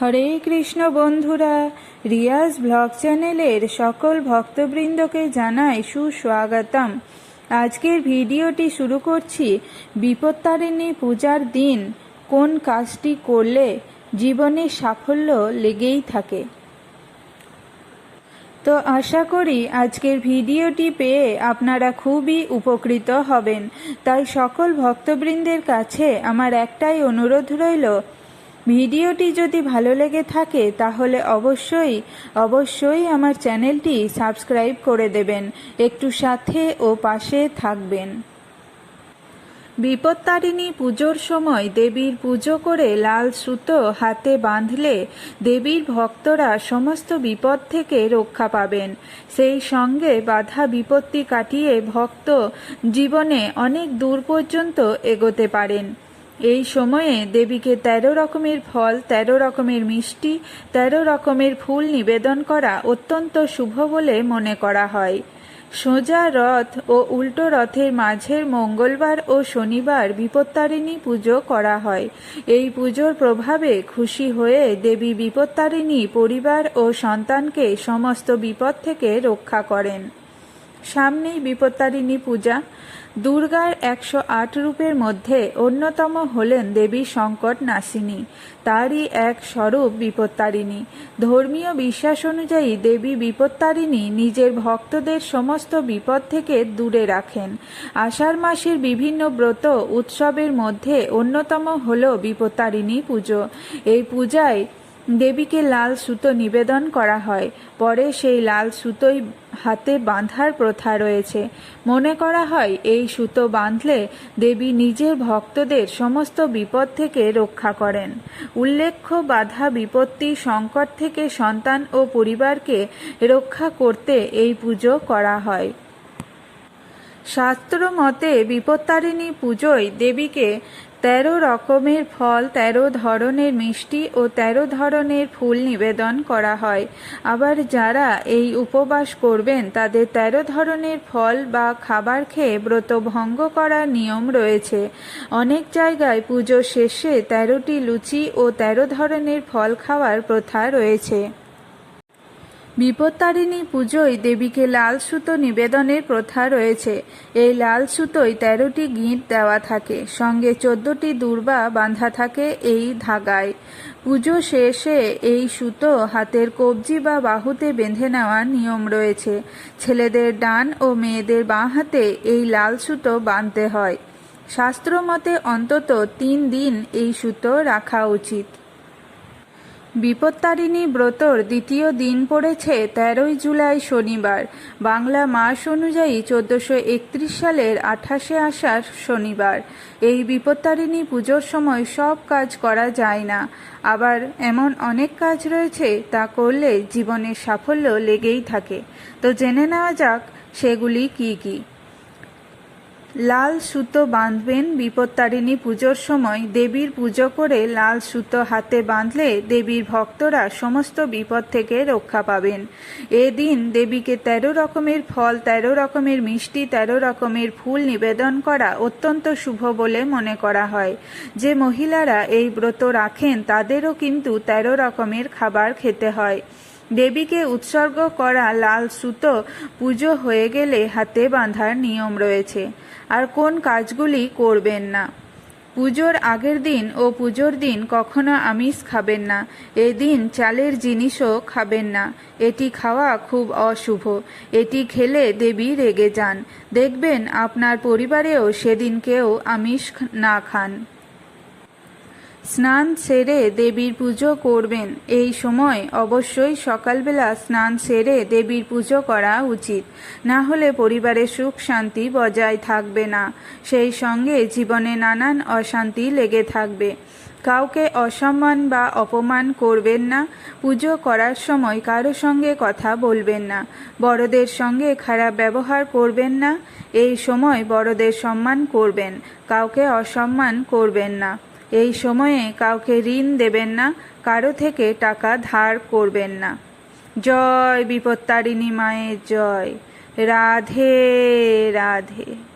হরে কৃষ্ণ বন্ধুরা, রিয়াজ ব্লগ চ্যানেলের সকল ভক্তবৃন্দকে জানাই সুস্বাগতম। আজকের ভিডিওটি শুরু করছি বিপত্তারিণী পূজার দিন, কোন কাজটি করলে জীবনে সাফল্য লেগেই থাকে। তো আশা করি আজকের ভিডিওটি পেয়ে আপনারা খুবই উপকৃত হবেন। তাই সকল ভক্তবৃন্দের কাছে আমার একটাই অনুরোধ রইল ভিডিওটি যদি ভালো লেগে থাকে, তাহলে অবশ্যই অবশ্যই আমার চ্যানেলটি সাবস্ক্রাইব করে দেবেন। একটু সাথে ও পাশে থাকবেন। বিপত্তারিণী পুজোর সময় দেবীর পুজো করে লাল সুতো হাতে বাঁধলে দেবীর ভক্তরা সমস্ত বিপদ থেকে রক্ষা পাবেন। সেই সঙ্গে বাধা বিপত্তি কাটিয়ে ভক্ত জীবনে অনেক দূর পর্যন্ত এগোতে পারেন। এই সময়ে দেবীকে তেরো রকমের ফল, তেরো রকমের মিষ্টি, তেরো রকমের ফুল নিবেদন করা অত্যন্ত শুভ বলে মনে করা হয়। সোজা রথ ও উল্টো রথের মাঝের মঙ্গলবার ও শনিবার বিপত্তারিণী পুজো করা হয়। এই পুজোর প্রভাবে খুশি হয়ে দেবী বিপত্তারিণী পরিবার ও সন্তানকে সমস্ত বিপদ থেকে রক্ষা করেন। সামনেই বিপত্তারিণী পূজা। দুর্গার একশো আট রূপের মধ্যে অন্যতম হলেন দেবী সংকট নাসিনী। তারই এক স্বরূপ বিপত্তারিণী। ধর্মীয় বিশ্বাস অনুযায়ী দেবী বিপত্তারিণী নিজের ভক্তদের সমস্ত বিপদ থেকে দূরে রাখেন। আষাঢ় মাসের বিভিন্ন ব্রত উৎসবের মধ্যে অন্যতম হল বিপত্তারিণী পুজো। এই পূজায় দেবীকে লাল সুতো নিবেদন করা হয়। পরে সেই লাল সুতোই হাতে বাঁধার প্রথা রয়েছে। মনে করা হয়, এই সুতো বাঁধলে দেবী নিজের ভক্তদের সমস্ত বিপদ থেকে রক্ষা করেন। উল্লেখ্য, বাধা বিপত্তি, সংকট থেকে সন্তান ও পরিবারকে রক্ষা করতে এই পুজো করা হয়। শাস্ত্র মতে বিপত্তারিণী পুজোয় দেবীকে তেরো রকমের ফল, তেরো ধরনের মিষ্টি ও তেরো ধরনের ফুল নিবেদন করা হয়। আবার যারা এই উপবাস করবেন, তাদের তেরো ধরনের ফল বা খাবার খেয়ে ব্রত ভঙ্গ করার নিয়ম রয়েছে। অনেক জায়গায় পুজো শেষে তেরোটি লুচি ও তেরো ধরনের ফল খাওয়ার প্রথা রয়েছে। বিপত্তারিণী পুজোয় দেবীকে লাল সুতো নিবেদনের প্রথা রয়েছে। এই লাল সুতোয় তেরোটি গিঁট দেওয়া থাকে। সঙ্গে চোদ্দটি দুর্বা বাঁধা থাকে এই ধাগায়। পুজো শেষে এই সুতো হাতের কবজি বা বাহুতে বেঁধে নেওয়ার নিয়ম রয়েছে। ছেলেদের ডান ও মেয়েদের বাঁ হাতে এই লাল সুতো বাঁধতে হয়। শাস্ত্র মতে অন্তত তিন দিন এই সুতো রাখা উচিত। বিপত্তারিণী ব্রতর দ্বিতীয় দিন পড়েছে তেরোই জুলাই শনিবার। বাংলা মাস অনুযায়ী চোদ্দশো একত্রিশ সালের আঠাশে আষাঢ় শনিবার। এই বিপত্তারিণী পুজোর সময় সব কাজ করা যায় না। আবার এমন অনেক কাজ রয়েছে তা করলে জীবনের সাফল্য লেগেই থাকে। তো জেনে নেওয়া যাক সেগুলি কি কী। লাল সুতো বাঁধবেন বিপত্তারিণী পুজোর সময়। দেবীর পুজো করে লাল সুতো হাতে বাঁধলে দেবীর ভক্তরা সমস্ত বিপদ থেকে রক্ষা পাবেন। এদিন দেবীকে তেরো রকমের ফল, তেরো রকমের মিষ্টি, তেরো রকমের ফুল নিবেদন করা অত্যন্ত শুভ বলে মনে করা হয়। যে মহিলারা এই ব্রত রাখেন, তাদেরও কিন্তু তেরো রকমের খাবার খেতে হয়। দেবীকে উৎসর্গ করা লাল সুতো পুজো হয়ে গেলে হাতে বাঁধার নিয়ম রয়েছে। আর কোন কাজগুলি করবেন না? পুজোর আগের দিন ও পুজোর দিন কখনো আমিষ খাবেন না। এদিন চালের জিনিসও খাবেন না। এটি খাওয়া খুব অশুভ। এটি খেলে দেবী রেগে যান। দেখবেন আপনার পরিবারেও সেদিন কেউ আমিষ না খান। স্নান সেরে দেবীর পুজো করবেন। এই সময় অবশ্যই সকালবেলা স্নান সেরে দেবীর পুজো করা উচিত। না হলে পরিবারের সুখ শান্তি বজায় থাকবে না। সেই সঙ্গে জীবনে নানান অশান্তি লেগে থাকবে। কাউকে অসম্মান বা অপমান করবেন না। পুজো করার সময় কারও সঙ্গে কথা বলবেন না। বড়দের সঙ্গে খারাপ ব্যবহার করবেন না। এই সময় বড়দের সম্মান করবেন। কাউকে অসম্মান করবেন না। এই সময়ে কাউকে ঋণ দেবেন না, কারও থেকে টাকা ধার করবেন না। জয় বিপত্তারিণী মায়ের জয়। রাধে রাধে।